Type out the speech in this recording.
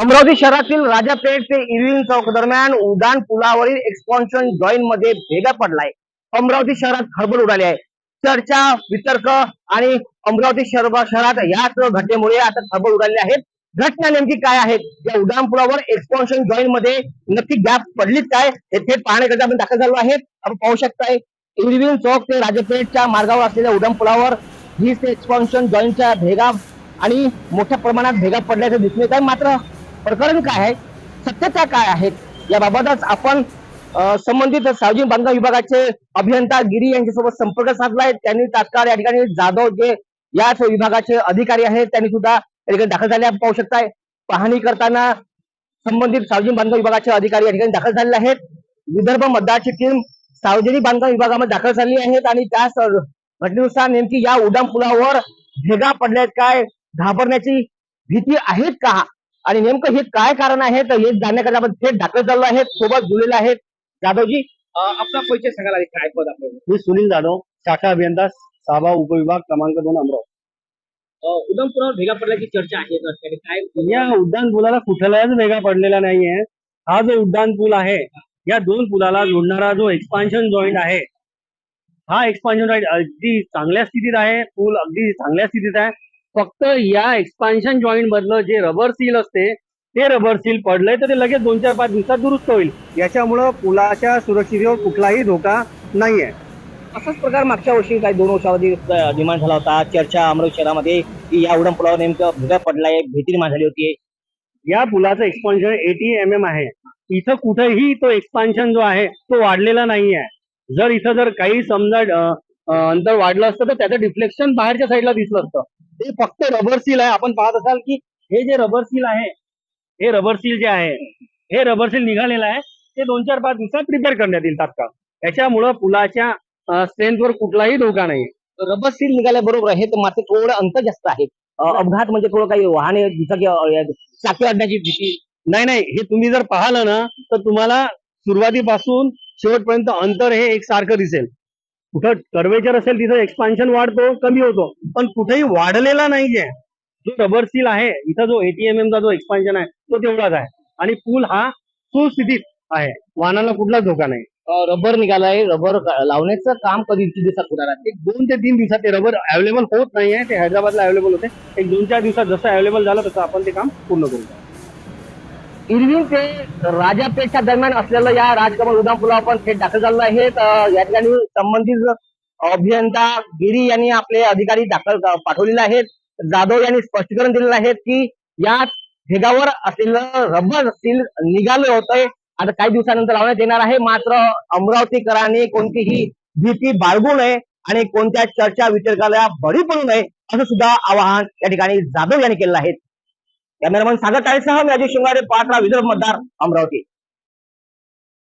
अमरावती शहरातील राजापेठ ते इरविन चौक दरम्यान उड्डाण पुलावरील एक्सपॉन्शन जॉईन मध्ये भेगा पडलाय. अमरावती शहरात खळबळ उडाली आहे. चर्चा वितर्क आणि अमरावती शहर शहरात याच घटनेमुळे आता खळबळ उडाली आहेत घटना नेमकी काय आहेत? या उड्डाण पुलावर एक्सपॉन्शन जॉईन मध्ये नक्की गॅप पडलीच काय? हे थेट पाहण्याकरिता आपण दाखल झालो आहेत. आपण पाहू शकताय इरविन चौक ते राजापेठच्या मार्गावर असलेल्या उड्डाण पुलावर ही एक्सपॉन्शन जॉईनच्या भेगा आणि मोठ्या प्रमाणात भेगा पडल्याचं दिसून येत आहे. मात्र प्रकरण काय आहे? सत्यता काय आहेत याबाबतच आपण संबंधित सार्वजनिक बांधकाम विभागाचे अभियंता गिरी यांच्यासोबत संपर्क साधलाय. त्यांनी तात्काळ या ठिकाणी जाधव जे याच विभागाचे अधिकारी आहेत त्यांनी सुद्धा या ठिकाणी दाखल झाले आपण पाहू शकताय. पाहणी करताना संबंधित सार्वजनिक बांधकाम विभागाचे अधिकारी या ठिकाणी दाखल झालेले आहेत. विदर्भ मतदारची टीम सार्वजनिक बांधकाम विभागामध्ये दाखल झाली आहेत आणि त्या घटनेनुसार नेमकी या उड्डाण पुलावर भेगा पडल्यात काय? घाबरण्याची भीती आहेत का? आणि नेमकं हे काय कारण आहे? तर हे जाणण्याकरता आपण थेट दाखल झालो आहेत सोबत जुळलेले आहेत जाधवजी. आपला परिचय सांगायला. काय पद आपलं? मी सुनील जाधव शाखा अभियंता साबा उपविभाग क्रमांक दोन अमरावती. उड्डाण पुलावर भेगा पडल्याची चर्चा आहे काय या उड्डाण पुलाला कुठलाच वेगळा पडलेला नाहीये. हा जो उड्डाण पूल आहे या दोन पुलाला जोडणारा जो एक्सपान्शन जॉईंट आहे हा एक्सपान्शन जॉईंट अगदी चांगल्या स्थितीत आहे. पूल अगदी चांगल्या स्थितीत आहे. फक्त या एक्सपान्शन जॉईंट मधलं जे रबर सील असते ते रबर सील पडलंय तर ते लगेच दोन चार पाच दिवसात दुरुस्त होईल. याच्यामुळं पुलाच्या सुरक्षितेवर कुठलाही धोका नाहीये. असाच प्रकार मागच्या वर्षी काही दोन वर्षामध्ये अ, निर्माण झाला होता. चर्चा अमरावती शहरामध्ये की या उड्डाण पुलावर नेमकं भेगा पडलाय भीती निर्माण झाली होती. या पुलाचं एक्सपान्शन एटी एम एम आहे. इथं कुठेही तो एक्सपान्शन जो आहे तो वाढलेला नाही आहे जर इथं जर काही समजा अंतर वाढलं असतं तर त्याचं डिफ्लेक्शन बाहेरच्या साईडला दिसलं असतं. ते फक्त रबर सील आहे. आपण पाहत असाल की हे जे रबर सील आहे हे रबर सील जे आहे हे रबर सील निघालेलं आहे ते दोन चार पाच दिवसात रिपेअर करण्यात येईल तात्काळ. त्याच्यामुळं पुलाच्या स्ट्रेंथवर कुठलाही धोका नाही. रबर सील निघाल्या बरोबर आहे. तर मात्र थोडं अंतर जास्त आहे अपघात म्हणजे थोडं काही वाहने चाकी अडण्याची भीती. नाही नाही. हे तुम्ही जर पाहिलं ना तर तुम्हाला सुरुवातीपासून शेवटपर्यंत अंतर हे एकसारखं दिसेल. कुठं कर्वेचर असेल तिथं एक्सपान्शन वाढतो कमी होतो. पण कुठेही वाढलेला नाहीये. जो रबर सील आहे इथं जो एटीएम चा जो एक्सपान्शन आहे तो तेवढाच आहे. आणि पूल हा सुस्थितीत आहे. वाहनाला कुठलाच धोका नाही. रबर निघालाय रबर लावण्याचं काम कधी किती दिवसात होणार आहे? एक दोन ते तीन दिवसात ते रबर अवेलेबल होत नाहीये. ते हैदराबादला अवेलेबल होते. एक दोन चार दिवसात जसं अवेलेबल झालं तसं आपण ते काम पूर्ण करू. इरविन ते राजापेठच्या दरम्यान असलेलं या राजकमल उड्डाण आपण थेट दाखल झालेलो आहे. या ठिकाणी संबंधित अभियंता गिरी यांनी आपले अधिकारी दाखल पाठवलेले आहेत. जाधव यांनी स्पष्टीकरण दिलेलं आहे की या भेगावर असलेलं रबर सील निघालं होतंय. आता काही दिवसानंतर लावण्यात येणार आहे. मात्र अमरावतीकरांनी कोणतीही भीती बाळगू नये आणि कोणत्या चर्चा वितर्काला बळी पडू नये असं सुद्धा आवाहन या ठिकाणी जाधव यांनी केलेलं आहे. कॅमेरामन सागर टाळेसह मी अजय शिंगारे पाठरा विदर्भ मतदार अमरावती.